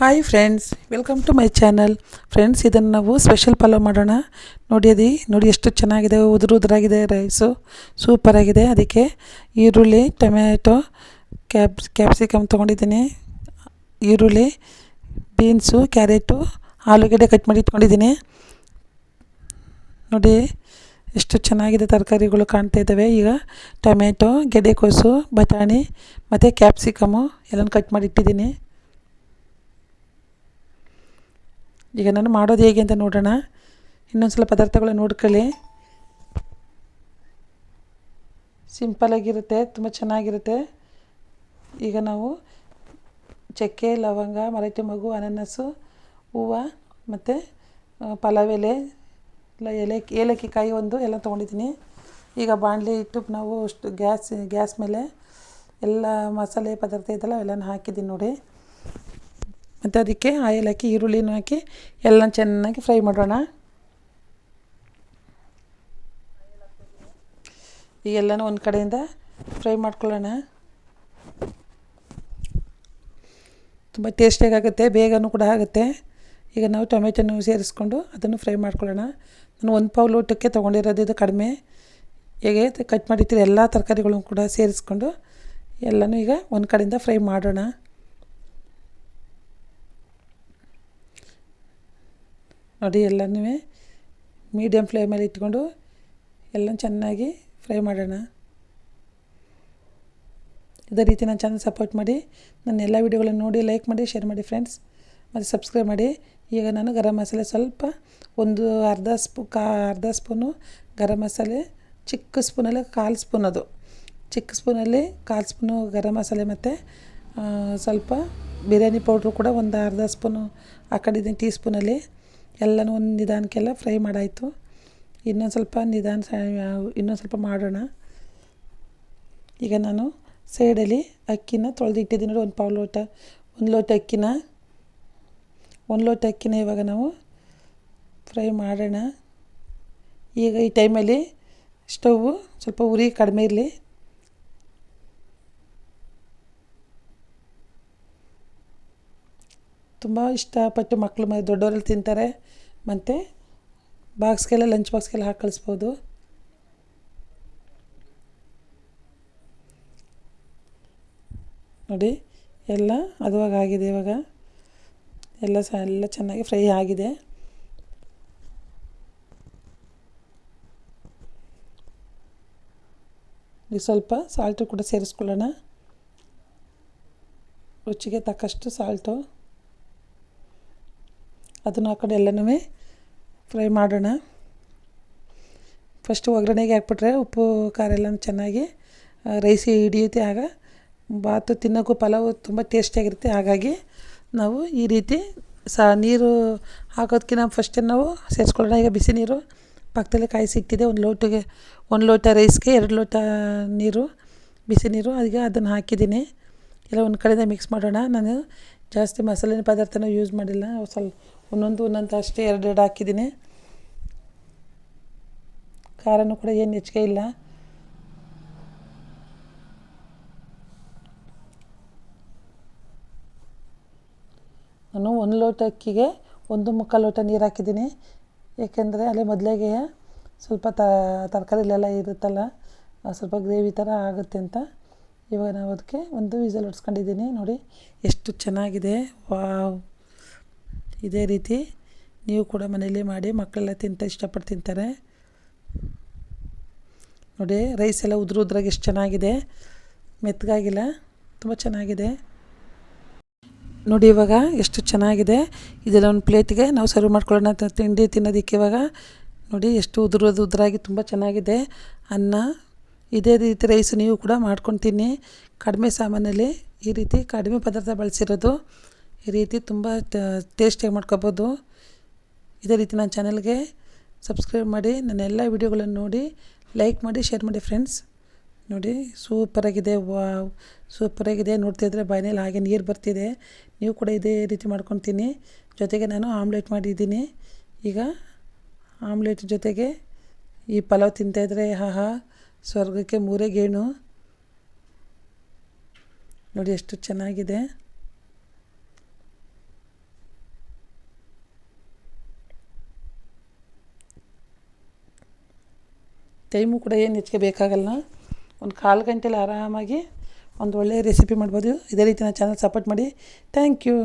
Hi friends welcome to my channel friends ಇದನ್ನು ನಾವು special pulao ಮಾಡೋಣ. ನೋಡಿ ಅದಿ, ನೋಡಿ ಎಷ್ಟು ಚೆನ್ನಾಗಿದೆ, ಉದುರು ಉದುರಾಗಿದೆ ರೈಸು ಸೂಪರಾಗಿದೆ ಅದಕ್ಕೆ ಈರುಳ್ಳಿ, ಟೊಮ್ಯಾಟೊ, ಕ್ಯಾಪ್ ಕ್ಯಾಪ್ಸಿಕಮ್ ತೊಗೊಂಡಿದ್ದೀನಿ. ಈರುಳ್ಳಿ ಬೀನ್ಸು ಕ್ಯಾರೆಟು ಆಲೂಗಡ್ಡೆ ಕಟ್ ಮಾಡಿ ಇಟ್ಕೊಂಡಿದ್ದೀನಿ. ನೋಡಿ ಎಷ್ಟು ಚೆನ್ನಾಗಿದೆ ತರಕಾರಿಗಳು ಕಾಣ್ತಾ ಇದ್ದಾವೆ. ಈಗ ಟೊಮ್ಯಾಟೊ ಗೆಡ್ಡೆಕೋಸು ಬಟಾಣಿ ಮತ್ತು ಕ್ಯಾಪ್ಸಿಕಮು ಎಲ್ಲನೂ ಕಟ್ ಮಾಡಿ ಇಟ್ಟಿದ್ದೀನಿ. ಈಗ ನಾನು ಮಾಡೋದು ಹೇಗೆ ಅಂತ ನೋಡೋಣ. ಇನ್ನೊಂದು ಸಲ ಪದಾರ್ಥಗಳು ನೋಡ್ಕೊಳ್ಳಿ. ಸಿಂಪಲಾಗಿರುತ್ತೆ ತುಂಬ ಚೆನ್ನಾಗಿರುತ್ತೆ. ಈಗ ನಾವು ಚಕ್ಕೆ, ಲವಂಗ ಮರಾಠಿ ಮಗು ಅನಾನಸ್, ಹೂವು ಮತ್ತು ಪಲಾವ್ ಎಲೆ, ಇಲ್ಲ ಎಲೆ, ಏಲಕ್ಕಿ ಕಾಯಿ ಒಂದು ಎಲ್ಲ ತೊಗೊಂಡಿದ್ದೀನಿ. ಈಗ ಬಾಣಲೆ ಇಟ್ಟು ನಾವು ಅಷ್ಟು ಗ್ಯಾಸ್ ಗ್ಯಾಸ್ ಮೇಲೆ ಎಲ್ಲ ಮಸಾಲೆ ಪದಾರ್ಥ ಇದೆಲ್ಲ ಎಲ್ಲನೂ ಹಾಕಿದ್ದೀನಿ ನೋಡಿ. ಮತ್ತು ಅದಕ್ಕೆ ಆಯಿಲ್ ಹಾಕಿ, ಈರುಳ್ಳಿನೂ ಹಾಕಿ ಎಲ್ಲ ಚೆನ್ನಾಗಿ ಫ್ರೈ ಮಾಡೋಣ. ಈಗ ಎಲ್ಲನೂ ಒಂದು ಕಡೆಯಿಂದ ಫ್ರೈ ಮಾಡ್ಕೊಳ್ಳೋಣ. ತುಂಬ ಟೇಸ್ಟಿಯಾಗುತ್ತೆ ಬೇಗನೂ ಕೂಡ ಆಗುತ್ತೆ. ಈಗ ನಾವು ಟೊಮೆಟೊನು ಸೇರಿಸ್ಕೊಂಡು ಅದನ್ನು ಫ್ರೈ ಮಾಡ್ಕೊಳ್ಳೋಣ. ನಾನು ಒಂದು ಪಾವು ಲೋಟಕ್ಕೆ ತೊಗೊಂಡಿರೋದು ಇದು ಕಡಿಮೆ. ಹೇಗೆ ಕಟ್ ಮಾಡಿರ್ತೀರಿ ಎಲ್ಲ ತರಕಾರಿಗಳನ್ನು ಕೂಡ ಸೇರಿಸ್ಕೊಂಡು ಎಲ್ಲನೂ ಈಗ ಒಂದು ಕಡೆಯಿಂದ ಫ್ರೈ ಮಾಡೋಣ. ನೋಡಿ ಎಲ್ಲನೂ ಮೀಡಿಯಮ್ ಫ್ಲೇಮಲ್ಲಿ ಇಟ್ಕೊಂಡು ಎಲ್ಲ ಚೆನ್ನಾಗಿ ಫ್ರೈ ಮಾಡೋಣ. ಇದೇ ರೀತಿ ನಾನು ಚೆನ್ನಾಗಿ ಸಪೋರ್ಟ್ ಮಾಡಿ, ನನ್ನ ಎಲ್ಲ ವೀಡಿಯೋಗಳನ್ನು ನೋಡಿ ಲೈಕ್ ಮಾಡಿ ಶೇರ್ ಮಾಡಿ ಫ್ರೆಂಡ್ಸ್ ಮತ್ತು ಸಬ್ಸ್ಕ್ರೈಬ್ ಮಾಡಿ. ಈಗ ನಾನು ಗರಂ ಮಸಾಲೆ ಸ್ವಲ್ಪ ಒಂದು ಅರ್ಧ ಸ್ಪೂ, ಕಾ, ಅರ್ಧ ಸ್ಪೂನು ಗರಂ ಮಸಾಲೆ, ಚಿಕ್ಕ ಸ್ಪೂನಲ್ಲಿ ಕಾಲು ಸ್ಪೂನ್ ಅದು. ಚಿಕ್ಕ ಸ್ಪೂನಲ್ಲಿ ಕಾಲು ಸ್ಪೂನು ಗರಂ ಮಸಾಲೆ ಮತ್ತು ಸ್ವಲ್ಪ ಬಿರಿಯಾನಿ ಪೌಡ್ರು ಕೂಡ ಒಂದು ಅರ್ಧ ಸ್ಪೂನು ಹಾಕೊಂಡಿದ್ದೀನಿ ಟೀ ಸ್ಪೂನಲ್ಲಿ ಎಲ್ಲನೂ ಒಂದು ನಿಧಾನಕ್ಕೆಲ್ಲ ಫ್ರೈ ಮಾಡಾಯಿತು. ಇನ್ನೊಂದು ಸ್ವಲ್ಪ ನಿಧಾನ ಇನ್ನೊಂದು ಸ್ವಲ್ಪ ಮಾಡೋಣ. ಈಗ ನಾನು ಸೈಡಲ್ಲಿ ಅಕ್ಕಿನ ತೊಳೆದಿಟ್ಟಿದ್ದೀನಿ ನೋಡಿ, ಒಂದು ಪಾವು ಲೋಟ, ಒಂದು ಲೋಟ ಅಕ್ಕಿನ. ಒಂದು ಲೋಟ ಅಕ್ಕಿನ ಇವಾಗ ನಾವು ಫ್ರೈ ಮಾಡೋಣ. ಈಗ ಈ ಟೈಮಲ್ಲಿ ಸ್ಟವ್ ಸ್ವಲ್ಪ ಉರಿ ಕಡಿಮೆ ಇರಲಿ. ತುಂಬ ಇಷ್ಟಪಟ್ಟು ಮಕ್ಕಳು ಮ ದೊಡ್ಡವರಲ್ಲಿ ತಿಂತಾರೆ. ಮತ್ತು ಬಾಕ್ಸ್ಗೆಲ್ಲ, ಲಂಚ್ ಬಾಕ್ಸ್ಗೆಲ್ಲ ಹಾಕಿ ಕಳಿಸ್ಬೋದು. ನೋಡಿ, ಎಲ್ಲ ಅದುವಾಗ ಆಗಿದೆ ಇವಾಗ. ಎಲ್ಲ ಸಹ ಎಲ್ಲ ಚೆನ್ನಾಗಿ ಫ್ರೈ ಆಗಿದೆ. ಸ್ವಲ್ಪ ಸಾಲ್ಟು ಕೂಡ ಸೇರಿಸ್ಕೊಳ್ಳೋಣ. ರುಚಿಗೆ ತಕ್ಕಷ್ಟು ಸಾಲ್ಟು. ಅದನ್ನು ಹಾಕೊಂಡು ಎಲ್ಲನೂ ಫ್ರೈ ಮಾಡೋಣ. ಫಸ್ಟು ಒಗ್ಗರಣೆಗೆ ಹಾಕ್ಬಿಟ್ರೆ ಉಪ್ಪು, ಖಾರ ಎಲ್ಲ ಚೆನ್ನಾಗಿ ರೈಸಿ ಹಿಡಿಯುತ್ತೆ. ಆಗ ಬಾತು ತಿನ್ನೋಕ್ಕೂ ಪಲಾವು ತುಂಬ ಟೇಸ್ಟಿಯಾಗಿರುತ್ತೆ ಹಾಗಾಗಿ ನಾವು ಈ ರೀತಿ ಸಹ ನೀರು ಹಾಕೋದಕ್ಕಿಂತ ಫಸ್ಟೇ ನಾವು ಸೇರಿಸ್ಕೊಳ್ಳೋಣ. ಈಗ ಬಿಸಿ ನೀರು ಪಕ್ಕದಲ್ಲಿ ಕಾಯಿ ಸಿಕ್ಕಿದೆ. ಒಂದು ಲೋಟಿಗೆ, ಒಂದು ಲೋಟ ರೈಸ್ಗೆ ಎರಡು ಲೋಟ ನೀರು, ಬಿಸಿ ನೀರು. ಅದಕ್ಕೆ ಅದನ್ನು ಹಾಕಿದ್ದೀನಿ. ಎಲ್ಲ ಒಂದು ಕಡೆಯಿಂದ ಮಿಕ್ಸ್ ಮಾಡೋಣ. ನಾನು ಜಾಸ್ತಿ ಮಸಾಲೆ ಪದಾರ್ಥನ ಯೂಸ್ ಮಾಡಿಲ್ಲ. ಸ್ವಲ್ಪ ಒಂದೊಂದು ಒಂದೊಂದು ಅಷ್ಟೇ, ಎರಡೆರಡು ಹಾಕಿದ್ದೀನಿ. ಖಾರನೂ ಕೂಡ ಏನು ಹೆಚ್ಚಿಗೆ ಇಲ್ಲ. ನಾನು ಒಂದು ಲೋಟ ಅಕ್ಕಿಗೆ ಒಂದು ಮುಕ್ಕಾಲು ಲೋಟ ನೀರು ಹಾಕಿದ್ದೀನಿ. ಏಕೆಂದರೆ ಅಲ್ಲೇ ಮೊದಲಿಗೆ ಸ್ವಲ್ಪ ತರಕಾರಿಲೆಲ್ಲ ಇರುತ್ತಲ್ಲ ಸ್ವಲ್ಪ ಗ್ರೇವಿ ಥರ ಆಗುತ್ತೆ ಅಂತ. ಇವಾಗ ನಾವು ಅದಕ್ಕೆ ಒಂದು ವಿಸಲ್ ಹೊಡ್ಸ್ಕೊಂಡಿದ್ದೀನಿ. ನೋಡಿ, ಎಷ್ಟು ಚೆನ್ನಾಗಿದೆ. ವಾವ್. ಇದೇ ರೀತಿ ನೀವು ಕೂಡ ಮನೇಲಿ ಮಾಡಿ ಮಕ್ಕಳೆಲ್ಲ ತಿಂತ ಇಷ್ಟಪಟ್ಟು ತಿಂತಾರೆ. ನೋಡಿ ರೈಸ್ ಎಲ್ಲ ಉದುರು ಉದ್ರಾಗಿ ಎಷ್ಟು ಚೆನ್ನಾಗಿದೆ. ಮೆತ್ತಗಾಗಿಲ್ಲ, ತುಂಬ ಚೆನ್ನಾಗಿದೆ. ನೋಡಿ, ಇವಾಗ ಎಷ್ಟು ಚೆನ್ನಾಗಿದೆ. ಇದೆಲ್ಲ ಒಂದು ಪ್ಲೇಟಿಗೆ ನಾವು ಸರ್ವ್ ಮಾಡ್ಕೊಳ್ಳೋಣ ತಿಂಡಿ ತಿನ್ನೋದಕ್ಕೆ ಇವಾಗ. ನೋಡಿ, ಎಷ್ಟು ಉದುರೋದು ಉದುರಾಗಿ ತುಂಬ ಚೆನ್ನಾಗಿದೆ. ಅನ್ನ, ಇದೇ ರೀತಿ ರೈಸ್ ನೀವು ಕೂಡ ಮಾಡ್ಕೊಂಡು ಕಡಿಮೆ ಸಾಮಾನಲ್ಲಿ ಈ ರೀತಿ ಕಡಿಮೆ ಪದಾರ್ಥ ಬಳಸಿರೋದು. ಈ ರೀತಿ ತುಂಬ ಟೇಸ್ಟಿಯಾಗಿ ಮಾಡ್ಕೋಬೋದು. ಇದೇ ರೀತಿ ನನ್ನ ಚಾನಲ್ಗೆ ಸಬ್ಸ್ಕ್ರೈಬ್ ಮಾಡಿ, ನನ್ನ ಎಲ್ಲ ವೀಡಿಯೋಗಳನ್ನು ನೋಡಿ ಲೈಕ್ ಮಾಡಿ ಶೇರ್ ಮಾಡಿ ಫ್ರೆಂಡ್ಸ್ ನೋಡಿ ಸೂಪರಾಗಿದೆ ವಾ ಸೂಪರಾಗಿದೆ ನೋಡ್ತಿದ್ರೆ ಬಾಯಿನಲ್ಲಿ ಹಾಗೆ ನೀರು ಬರ್ತಿದೆ. ನೀವು ಕೂಡ ಇದೇ ರೀತಿ ಮಾಡ್ಕೊತೀನಿ. ಜೊತೆಗೆ ನಾನು ಆಮ್ಲೆಟ್ ಮಾಡಿದ್ದೀನಿ. ಈಗ ಆಮ್ಲೆಟ್ ಜೊತೆಗೆ ಈ ಪಲಾವ್ ತಿಂತಾಯಿದ್ರೆ ಹಾ ಹಾ ಸ್ವರ್ಗಕ್ಕೆ ಮೂರೇ ಗೇಣು. ನೋಡಿ ಎಷ್ಟು ಚೆನ್ನಾಗಿದೆ. ಟೈಮು ಕೂಡ ಏನು ಹೆಚ್ಚಿಗೆ ಬೇಕಾಗಲ್ಲ ಒಂದು ಕಾಲು ಗಂಟೆಲಿ ಆರಾಮಾಗಿ ಒಂದು ಒಳ್ಳೆಯ ರೆಸಿಪಿ ಮಾಡ್ಬೋದು. ಇದೇ ರೀತಿ ನನ್ನ ಚಾನಲ್ ಸಪೋರ್ಟ್ ಮಾಡಿ. Thank you